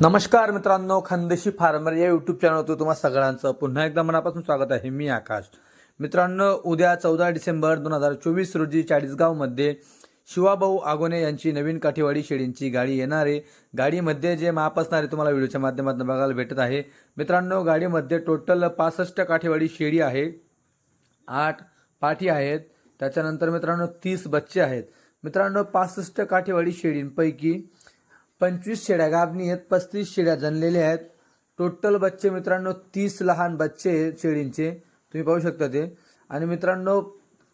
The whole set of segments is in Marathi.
नमस्कार मित्रांनो खानदेशी फार्मर या यूट्यूब चॅनलवर तुम्हा सगळ्यांचं पुन्हा एकदा मनापासून स्वागत आहे. मी आकाश. मित्रांनो उद्या चौदा डिसेंबर दोन हजार चोवीस रोजी चाळीसगावमध्ये शिवाभाऊ आगोने यांची नवीन काठीवाडी शेळींची गाडी येणार. आहे गाडीमध्ये जे माप असणार आहे तुम्हाला व्हिडिओच्या माध्यमातून बघायला भेटत आहे. मित्रांनो गाडीमध्ये टोटल पासष्ट काठीवाडी शेळी आहे. आठ पाठी आहेत. त्याच्यानंतर मित्रांनो तीस बच्चे आहेत. मित्रांनो पासष्ट काठीवाडी शेळींपैकी पंचवीस शेळ्या गाभणी आहेत पस्तीस शेळ्या जनलेल्या आहेत. टोटल बच्चे मित्रांनो तीस लहान बच्चे आहेत शेळींचे. तुम्ही पाहू शकता ते. आणि मित्रांनो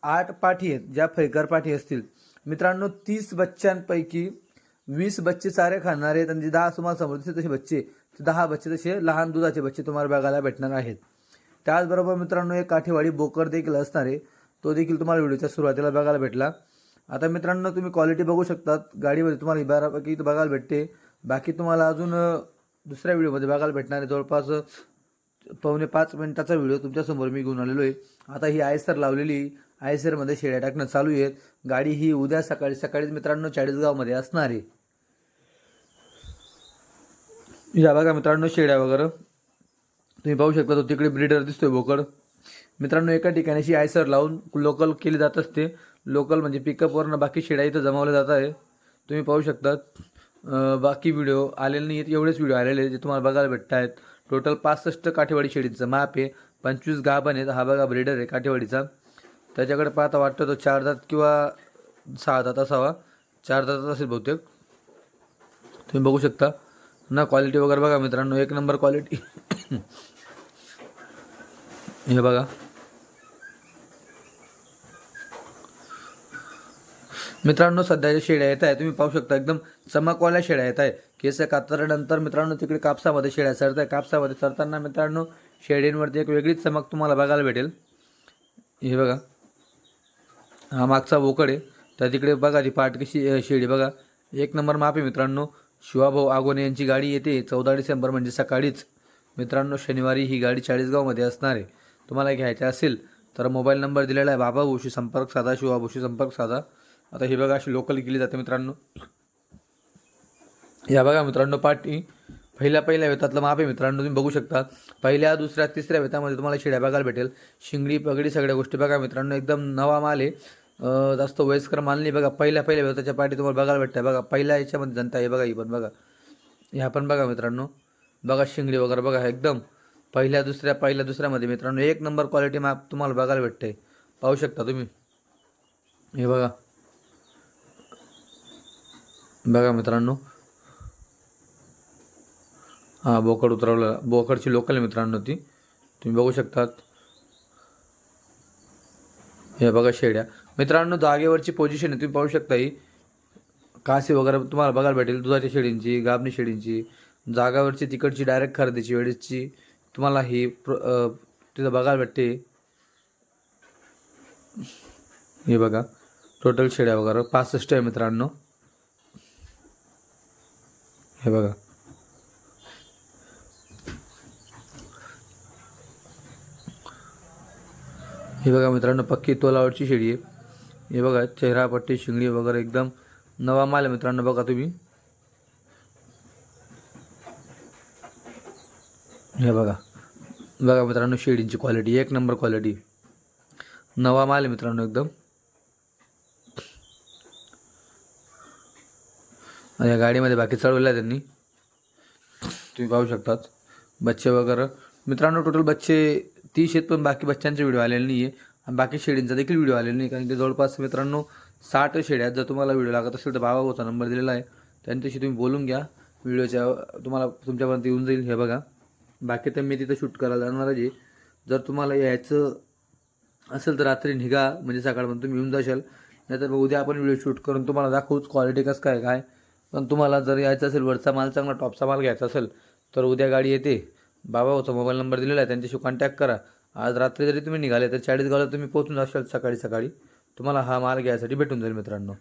आठ पाठी आहेत ज्या फैकर पाठी असतील. मित्रांनो तीस बच्च्यांपैकी वीस बच्चे चारे खाणारे आहेत आणि जे दहा तुम्हाला समोर दिसते तसे बच्चे दहा बच्चे तसे लहान दुधाचे बच्चे तुम्हाला बघायला भेटणार आहेत. त्याचबरोबर मित्रांनो एक काठेवाडी बोकर देखील असणार आहे. तो देखील तुम्हाला व्हिडिओच्या सुरुवातीला बघायला भेटला. आता मित्रांनो तुम्ही क्वालिटी बघू शकतात. गाडीमध्ये तुम्हाला ही बऱ्यापैकी इथं बघायला भेटते. बाकी तुम्हाला अजून दुसऱ्या व्हिडिओमध्ये बघायला भेटणार आहे. जवळपास पावणे पाच मिनिटाचा व्हिडिओ तुमच्यासमोर मी घेऊन आलेलो आहे. आता ही आयसर लावलेली आयसरमध्ये शेड्या टाकणं चालू आहेत. गाडी ही उद्या सकाळी सकाळीच मित्रांनो चाळीसगावमध्ये असणार आहे. या बघा मित्रांनो शेड्या वगैरे. तुम्ही पाहू शकता तो तिकडे ब्रीडर दिसतोय बोकड. मित्रांनो एका ठिकाणी अशी आयसर लावून लोकल केली जात असते. लोकल म्हणजे पिकअपवरनं बाकी शेळ्या इथं जमावल्या जात आहे तुम्ही पाहू शकतात. बाकी व्हिडिओ आलेले नाही आहेत एवढेच व्हिडिओ आलेले आहेत जे तुम्हाला बघायला भेटत आहेत टोटल पासष्ट काठेवाडी शेळींचं माप आहे. पंचवीस गाभण आहेत. हा बघा ब्रेडर आहे काठेवाडीचा. त्याच्याकडे पाहता वाटतं तो चार दात किंवा सहा दात असावा. चार दात असेल बहुतेक. तुम्ही बघू शकता. ना क्वालिटी वगैरे बघा मित्रांनो. एक नंबर क्वालिटी हे बघा. मित्रांनो सध्याच्या शेळ्या येत आहे तुम्ही पाहू शकता एकदम चमकवाल्या शेळ्या येत आहे केस कातरल्यानंतर मित्रांनो तिकडे कापसामध्ये शेळ्या सरत आहे कापसामध्ये सरताना मित्रांनो शेळींवरती एक वेगळीच चमक तुम्हाला बघायला भेटेल. हे बघा. हा मागचा वोकड आहे. त्या तिकडे बघा ती पाठ कशी शेळी बघा. एक नंबर माप आहे मित्रांनो. शिवाभाऊ आगोने यांची गाडी येते. चौदा डिसेंबर म्हणजे सकाळीच. मित्रांनो शनिवारी ही गाडी चाळीसगावमध्ये असणार आहे. तुम्हाला घ्यायची असेल तर मोबाईल नंबर दिलेला आहे. बाबा संपर्क साधा शिवाभूशी संपर्क साधा. आता ही बघा अशी लोकल केली जाते मित्रांनो. या बघा मित्रांनो पाठी पहिल्या पहिल्या वेतातलं माप आहे मित्रांनो तुम्ही बघू शकता. पहिल्या दुसऱ्या तिसऱ्या वेतामध्ये तुम्हाला शिड्या बघायला भेटेल. शिंगडी पगडी सगळ्या गोष्टी बघा मित्रांनो एकदम नवा माल आहे. जास्त वयस्कर माल नाही बघा पहिल्या पहिल्या वेताच्या पाठी तुम्हाला बघायला भेटतं बघा पहिल्या याच्यामध्ये जनता आहे बघा ही पण बघा. ह्या पण बघा मित्रांनो. बघा शिंगडी वगैरे बघा एकदम. पहिल्या दुसऱ्या पहिल्या दुसऱ्यामध्ये मित्रांनो एक नंबर क्वालिटी माप तुम्हाला बघायला भेटते पाहू शकता तुम्ही. हे बघा. बघा मित्रांनो. हां बोकड उतरवलं. बोकडची लोकल आहे मित्रांनो ती. तुम्ही बघू शकतात. हे बघा शेड्या. मित्रांनो जागेवरची पोझिशन आहे तुम्ही पाहू शकता ही. कासी वगैरे तुम्हाला बघायला भेटेल. दुधाच्या शेळींची गाबणी शेळींची जागावरची तिकडची डायरेक्ट खरेदीची वेळेची तुम्हाला ही तिथं बघायला भेटते. हे बघा. टोटल शेड्या वगैरे. पासष्ट आहे मित्रांनो. हे बघा. हे बघा मित्रांनो पक्की तोलावरची शेळी आहे. हे बघा चेहरा पट्टी शिंगडी वगैरे एकदम नवा माल आहे मित्रांनो बघा तुम्ही. हे बघा. बघा मित्रांनो शेळींची क्वालिटी एक नंबर क्वालिटी नवा माल आहे मित्रांनो एकदम. या गाडीमध्ये बाकी चढवलं आहे त्यांनी. तुम्ही पाहू शकतात. बच्चे वगैरे. मित्रांनो टोटल बच्चे तीस आहेत पण बाकी बच्चांचे व्हिडिओ आलेले नाही आहे आणि बाकी शेडींचा देखील व्हिडिओ आलेला नाही कारण की जवळपास मित्रांनो साठ शेळ्या जर तुम्हाला व्हिडिओ लागत असेल तर भावाचा नंबर दिलेला आहे. त्यांच्याशी तुम्ही बोलून घ्या. व्हिडिओच्या तुम्हाला तुमच्यापर्यंत येऊन जाईल हे बघा. बाकी तर मी तिथं शूट करायला जाणारच आहे. जर तुम्हाला यायचं असेल तर रात्री निघा म्हणजे सकाळपर्यंत तुम्ही येऊन जाशाल. नाहीतर मग उद्या आपण व्हिडिओ शूट करून तुम्हाला दाखवूच क्वालिटी कसं काय काय. पण तुम्हाला जर यायचं असेल वरचा माल चांगला टॉपचा माल घ्यायचा असेल तर उद्या गाडी येते. बाबा मोबाईल नंबर दिलेला आहे त्यांच्याशी कॉन्टॅक्ट करा. आज रात्री जरी तुम्ही निघाले तर चाळीसगावला तुम्ही पोहोचून जाशाल सकाळी सकाळी. तुम्हाला हा माल घ्यायसाठी भेटून जाईल मित्रांनो.